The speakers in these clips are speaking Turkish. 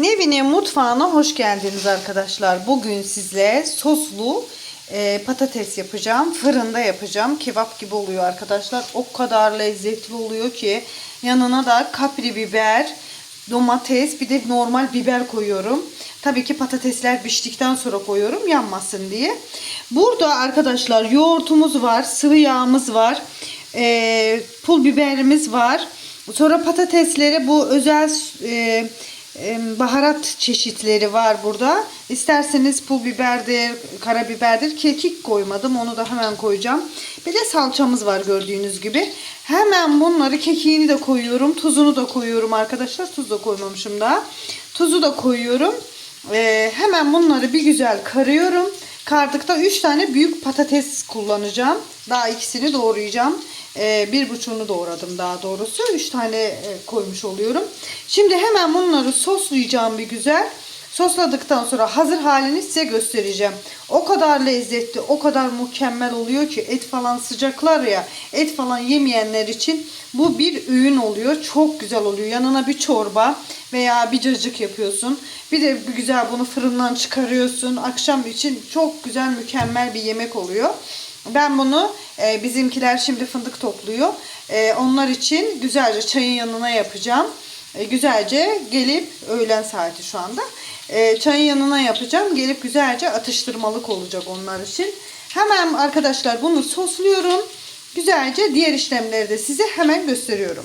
Nevin'in mutfağına hoş geldiniz arkadaşlar. Bugün size soslu e, patates yapacağım. Fırında yapacağım. Kebap gibi oluyor arkadaşlar. O kadar lezzetli oluyor ki. Yanına da kapri biber, domates bir de normal biber koyuyorum. Tabii ki patatesler piştikten sonra koyuyorum yanmasın diye. Burada arkadaşlar yoğurtumuz var. Sıvı yağımız var. e, pul biberimiz var. Sonra patatesleri bu özel e, baharat çeşitleri var burada. İsterseniz pul biberdir, karabiberdir. Kekik koymadım. Onu da hemen koyacağım. Bir de salçamız var gördüğünüz gibi. Hemen bunları kekiğini de koyuyorum. Tuzunu da koyuyorum arkadaşlar. Tuz da koymamışım daha. Tuzu da koyuyorum. E, hemen bunları bir güzel karıyorum. Kardıkta 3 tane büyük patates kullanacağım. Daha ikisini doğrayacağım. Ee, bir buçuğunu doğradım daha doğrusu. 3 tane e, koymuş oluyorum. Şimdi hemen bunları soslayacağım bir güzel. Sosladıktan sonra hazır halini size göstereceğim. O kadar lezzetli, o kadar mükemmel oluyor ki et falan sıcaklar ya. Et falan yemeyenler için bu bir öğün oluyor. Çok güzel oluyor. Yanına bir çorba veya bir cacık yapıyorsun. Bir de güzel bunu fırından çıkarıyorsun. Akşam için çok güzel mükemmel bir yemek oluyor. Ben bunu e, bizimkiler şimdi fındık topluyor. E, onlar için güzelce çayın yanına yapacağım. E, güzelce gelip öğlen saati şu anda. E, çayın yanına yapacağım. Gelip güzelce atıştırmalık olacak onlar için. Hemen arkadaşlar bunu sosluyorum. Güzelce diğer işlemleri de size hemen gösteriyorum.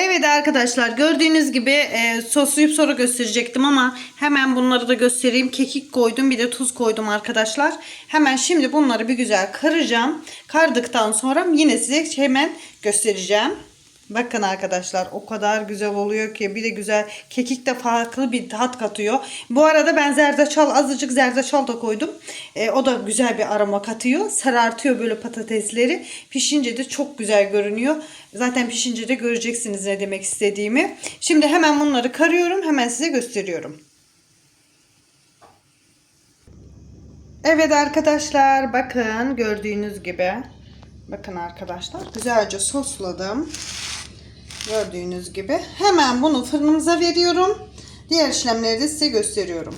Evet arkadaşlar gördüğünüz gibi e, soslayıp sonra gösterecektim ama hemen bunları da göstereyim. Kekik koydum bir de tuz koydum arkadaşlar. Hemen şimdi bunları bir güzel karacağım. Kardıktan sonra yine size hemen göstereceğim. Bakın arkadaşlar o kadar güzel oluyor ki bir de güzel kekik de farklı bir tat katıyor. Bu arada ben zerdeçal azıcık zerdeçal da koydum. E, o da güzel bir aroma katıyor. Sarartıyor böyle patatesleri. Pişince de çok güzel görünüyor. Zaten pişince de göreceksiniz ne demek istediğimi. Şimdi hemen bunları karıyorum. Hemen size gösteriyorum. Evet arkadaşlar bakın gördüğünüz gibi. Bakın arkadaşlar güzelce sosladım. Gördüğünüz gibi. Hemen bunu fırınımıza veriyorum. Diğer işlemleri de size gösteriyorum.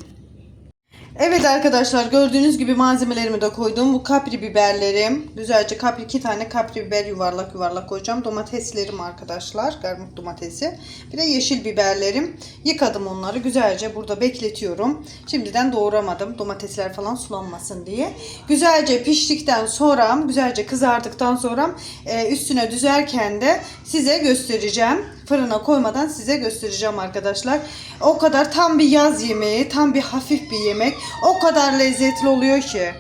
Evet arkadaşlar gördüğünüz gibi malzemelerimi de koydum. Bu kapri biberlerim. Güzelce kapri iki tane kapri biber yuvarlak yuvarlak koyacağım. Domateslerim arkadaşlar. Garmuk domatesi. Bir de yeşil biberlerim. Yıkadım onları. Güzelce burada bekletiyorum. Şimdiden doğramadım. Domatesler falan sulanmasın diye. Güzelce piştikten sonra güzelce kızardıktan sonra e, üstüne düzerken de size göstereceğim fırına koymadan size göstereceğim arkadaşlar. O kadar tam bir yaz yemeği, tam bir hafif bir yemek. O kadar lezzetli oluyor ki.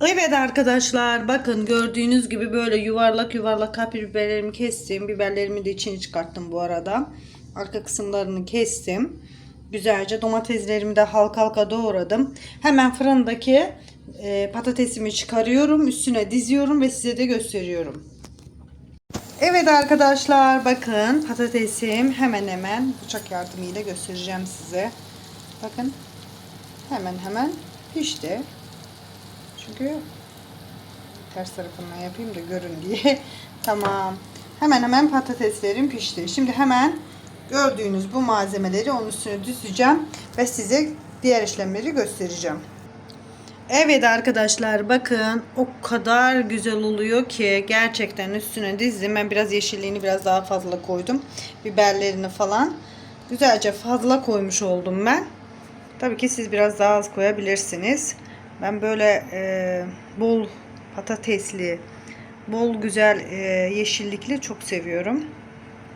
Evet arkadaşlar bakın gördüğünüz gibi böyle yuvarlak yuvarlak kapri biberlerimi kestim. Biberlerimi de içini çıkarttım bu arada. Arka kısımlarını kestim. Güzelce domateslerimi de halka halka doğradım. Hemen fırındaki e, patatesimi çıkarıyorum. Üstüne diziyorum ve size de gösteriyorum. Evet arkadaşlar bakın patatesim hemen hemen bıçak yardımıyla göstereceğim size. Bakın hemen hemen pişti. Çünkü ters tarafından yapayım da görün diye. tamam. Hemen hemen patateslerim pişti. Şimdi hemen gördüğünüz bu malzemeleri onun üstüne düzeceğim ve size diğer işlemleri göstereceğim. Evet arkadaşlar bakın o kadar güzel oluyor ki gerçekten üstüne dizdim. Ben biraz yeşilliğini biraz daha fazla koydum. Biberlerini falan. Güzelce fazla koymuş oldum ben. Tabii ki siz biraz daha az koyabilirsiniz. Ben böyle e, bol patatesli, bol güzel e, yeşillikli çok seviyorum.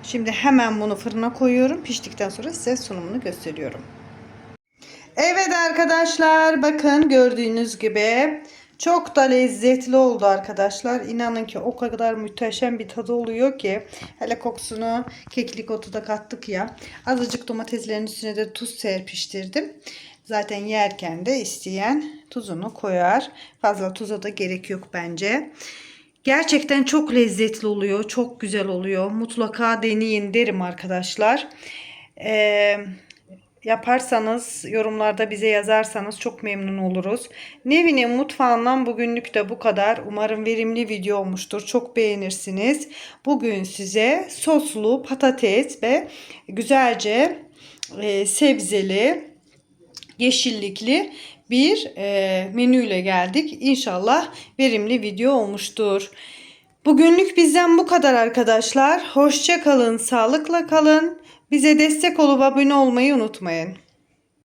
Şimdi hemen bunu fırına koyuyorum. Piştikten sonra size sunumunu gösteriyorum. Evet arkadaşlar bakın gördüğünüz gibi çok da lezzetli oldu arkadaşlar. İnanın ki o kadar muhteşem bir tadı oluyor ki. Hele kokusunu keklik otu da kattık ya. Azıcık domateslerin üstüne de tuz serpiştirdim. Zaten yerken de isteyen tuzunu koyar. Fazla tuza da gerek yok bence. Gerçekten çok lezzetli oluyor. Çok güzel oluyor. Mutlaka deneyin derim arkadaşlar. Eee yaparsanız yorumlarda bize yazarsanız çok memnun oluruz. Nevin'in mutfağından bugünlük de bu kadar. Umarım verimli video olmuştur. Çok beğenirsiniz. Bugün size soslu patates ve güzelce e, sebzeli, yeşillikli bir e, menüyle geldik. İnşallah verimli video olmuştur. Bugünlük bizden bu kadar arkadaşlar. Hoşça kalın, sağlıkla kalın. Bize destek olup abone olmayı unutmayın.